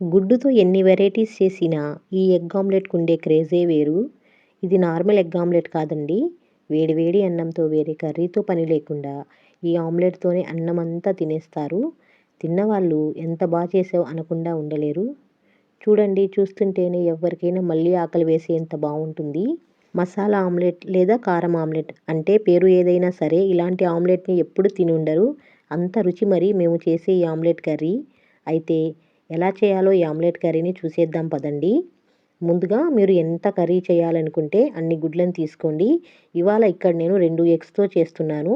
గుడ్డుతో ఎన్ని వెరైటీస్ చేసినా ఈ ఎగ్ ఆమ్లెట్కి ఉండే క్రేజే వేరు. ఇది నార్మల్ ఎగ్ ఆమ్లెట్ కాదండి. వేడివేడి అన్నంతో వేరే కర్రీతో పని లేకుండా ఈ ఆమ్లెట్తోనే అన్నం అంతా తినేస్తారు. తిన్నవాళ్ళు ఎంత బాగా చేసావు అనకుండా ఉండలేరు. చూడండి చూస్తుంటేనే ఎవరికైనా మళ్ళీ ఆకలి వేసేంత బాగుంటుంది మసాలా ఆమ్లెట్ లేదా కారం ఆమ్లెట్ అంటే పేరు ఏదైనా సరే ఇలాంటి ఆమ్లెట్ని ఎప్పుడు తిని ఉండరు అంత రుచి మరి మేము చేసే ఈ ఆమ్లెట్ కర్రీ. అయితే ఎలా చేయాలో ఈ ఆమ్లెట్ కర్రీని చూసేద్దాం పదండి. ముందుగా మీరు ఎంత కర్రీ చేయాలనుకుంటే అన్ని గుడ్లను తీసుకోండి. ఇవాళ ఇక్కడ నేను రెండు ఎగ్స్తో చేస్తున్నాను.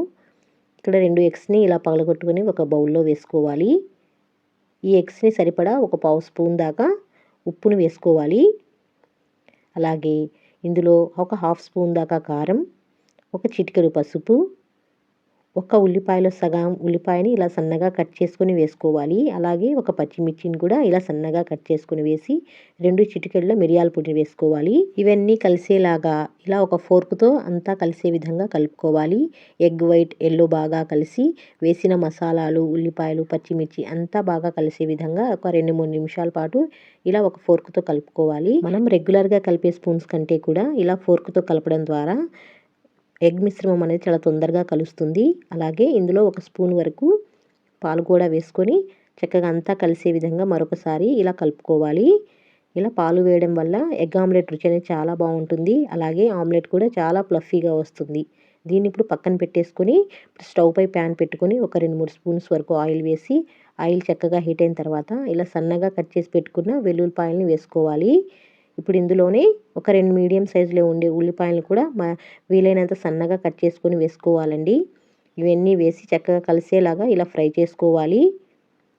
ఇక్కడ రెండు ఎగ్స్ని ఇలా పగలగొట్టుకొని ఒక బౌల్లో వేసుకోవాలి. ఈ ఎగ్స్ని సరిపడా ఒక పావు స్పూన్ దాకా ఉప్పును వేసుకోవాలి. అలాగే ఇందులో ఒక హాఫ్ స్పూన్ దాకా కారం ఒక చిటికెడు పసుపు ఒక ఉల్లిపాయలో సగం ఉల్లిపాయని ఇలా సన్నగా కట్ చేసుకొని వేసుకోవాలి. అలాగే ఒక పచ్చిమిర్చిని కూడా ఇలా సన్నగా కట్ చేసుకొని వేసి రెండు చిటికెళ్ళ మిరియాల పొడిని వేసుకోవాలి. ఇవన్నీ కలిసేలాగా ఇలా ఒక ఫోర్క్తో అంతా కలిసే విధంగా కలుపుకోవాలి. ఎగ్ వైట్ ఎల్లో బాగా కలిసి వేసిన మసాలాలు ఉల్లిపాయలు పచ్చిమిర్చి అంతా బాగా కలిసే విధంగా ఒక రెండు మూడు నిమిషాల పాటు ఇలా ఒక ఫోర్క్తో కలుపుకోవాలి. మనం రెగ్యులర్గా కలిపే స్పూన్స్ కంటే కూడా ఇలా ఫోర్క్తో కలపడం ద్వారా ఎగ్ మిశ్రమం అనేది చాలా తొందరగా కలుస్తుంది. అలాగే ఇందులో ఒక స్పూన్ వరకు పాలు కూడా వేసుకొని చక్కగా అంతా కలిసే విధంగా మరొకసారి ఇలా కలుపుకోవాలి. ఇలా పాలు వేయడం వల్ల ఎగ్ ఆమ్లెట్ రుచి అనేది చాలా బాగుంటుంది. అలాగే ఆమ్లెట్ కూడా చాలా ప్లఫీగా వస్తుంది. దీన్ని ఇప్పుడు పక్కన పెట్టేసుకొని స్టవ్ పై ప్యాన్ పెట్టుకొని ఒక రెండు మూడు స్పూన్స్ వరకు ఆయిల్ వేసి ఆయిల్ చక్కగా హీట్ అయిన తర్వాత ఇలా సన్నగా కట్ చేసి పెట్టుకున్న వెల్లుల్లిపాయలని వేసుకోవాలి. ఇప్పుడు ఇందులోనే ఒక రెండు మీడియం సైజులో ఉండే ఉల్లిపాయలు కూడా వీలైనంత సన్నగా కట్ చేసుకొని వేసుకోవాలండి. ఇవన్నీ వేసి చక్కగా కలిసేలాగా ఇలా ఫ్రై చేసుకోవాలి.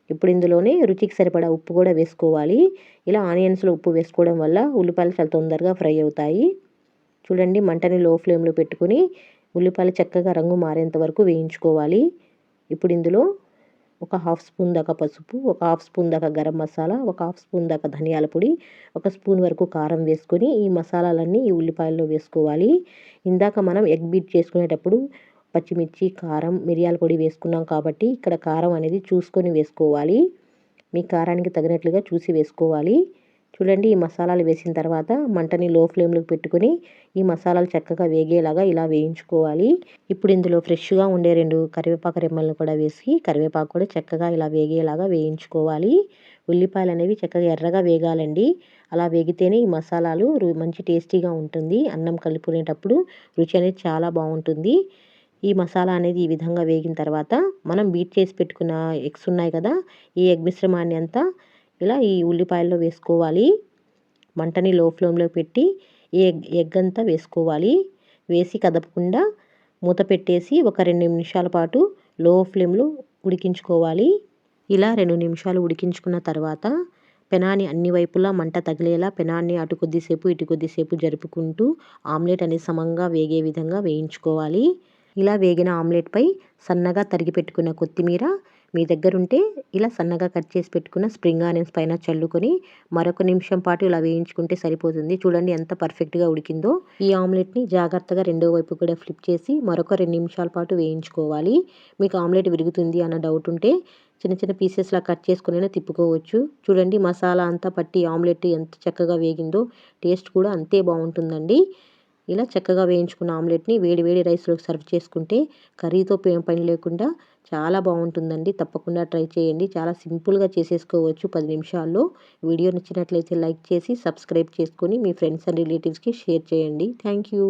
ఇప్పుడు ఇందులోనే రుచికి సరిపడా ఉప్పు కూడా వేసుకోవాలి. ఇలా ఆనియన్స్లో ఉప్పు వేసుకోవడం వల్ల ఉల్లిపాయలు చాలా తొందరగా ఫ్రై అవుతాయి. చూడండి మంటని లో ఫ్లేమ్లో పెట్టుకుని ఉల్లిపాయలు చక్కగా రంగు మారేంత వరకు వేయించుకోవాలి. ఇప్పుడు ఇందులో ఒక హాఫ్ స్పూన్ దాకా పసుపు ఒక హాఫ్ స్పూన్ దాకా గరం మసాలా ఒక హాఫ్ స్పూన్ దాకా ధనియాల పొడి ఒక స్పూన్ వరకు కారం వేసుకొని ఈ మసాలాలన్నీ ఈ ఉల్లిపాయల్లో వేసుకోవాలి. ఇందాక మనం ఎగ్ బీట్ చేసుకునేటప్పుడు పచ్చిమిర్చి కారం మిరియాల పొడి వేసుకున్నాం కాబట్టి ఇక్కడ కారం అనేది చూసుకొని వేసుకోవాలి. మీ కారానికి తగినట్లుగా చూసి వేసుకోవాలి. చూడండి ఈ మసాలాలు వేసిన తర్వాత మంటని లో ఫ్లేమ్లోకి పెట్టుకొని ఈ మసాలాలు చక్కగా వేగేలాగా ఇలా వేయించుకోవాలి. ఇప్పుడు ఇందులో ఫ్రెష్గా ఉండే రెండు కరివేపాకు రెమ్మలను కూడా వేసి కరివేపాకు కూడా చక్కగా ఇలా వేగేలాగా వేయించుకోవాలి. ఉల్లిపాయలు అనేవి చక్కగా ఎర్రగా వేగాలండి. అలా వేగితేనే ఈ మసాలాలు మంచి టేస్టీగా ఉంటుంది. అన్నం కలుపుకునేటప్పుడు రుచి అనేది చాలా బాగుంటుంది. ఈ మసాలా అనేది ఈ విధంగా వేగిన తర్వాత మనం బీట్ చేసి పెట్టుకున్న ఎగ్స్ ఉన్నాయి కదా ఈ ఎగ్ మిశ్రమాన్ని అంతా ఇలా ఈ ఉల్లిపాయల్లో వేసుకోవాలి. మంటని లో ఫ్లేమ్లో పెట్టి ఎగ్ ఎగ్ అంతా వేసుకోవాలి. వేసి కదపకుండా మూత పెట్టేసి ఒక రెండు నిమిషాల పాటు లో ఫ్లేమ్లో ఉడికించుకోవాలి. ఇలా రెండు నిమిషాలు ఉడికించుకున్న తర్వాత పెనాన్ని అన్ని వైపులా మంట తగిలేలా పెనాన్ని అటు కొద్దిసేపు ఇటు కొద్దిసేపు జరుపుకుంటూ ఆమ్లెట్ అనేది సమంగా వేగే విధంగా వేయించుకోవాలి. ఇలా వేగిన ఆమ్లెట్పై సన్నగా తరిగి పెట్టుకున్న కొత్తిమీర మీ దగ్గర ఉంటే ఇలా సన్నగా కట్ చేసి పెట్టుకున్న స్ప్రింగ్ ఆనియన్స్ పైన చల్లుకొని మరొక నిమిషం పాటు ఇలా వేయించుకుంటే సరిపోతుంది. చూడండి ఎంత పర్ఫెక్ట్గా ఉడికిందో. ఈ ఆమ్లెట్ని జాగ్రత్తగా రెండో వైపు కూడా ఫ్లిప్ చేసి మరొక రెండు నిమిషాల పాటు వేయించుకోవాలి. మీకు ఆమ్లెట్ విరుగుతుంది అన్న డౌట్ ఉంటే చిన్న చిన్న పీసెస్లా కట్ చేసుకుని తిప్పుకోవచ్చు. చూడండి మసాలా అంతా పట్టి ఆమ్లెట్ ఎంత చక్కగా వేగిందో టేస్ట్ కూడా అంతే బాగుంటుందండి. ఇలా చక్కగా వేయించుకున్న ఆమ్లెట్ని వేడి వేడి రైస్లోకి సర్వ్ చేసుకుంటే కర్రీతో పని లేకుండా చాలా బాగుంటుందండి. తప్పకుండా ట్రై చేయండి. చాలా సింపుల్గా చేసేసుకోవచ్చు పది నిమిషాల్లో. వీడియో నచ్చినట్లయితే లైక్ చేసి సబ్స్క్రైబ్ చేసుకొని మీ ఫ్రెండ్స్ అండ్ రిలేటివ్స్కి షేర్ చేయండి. Thank you.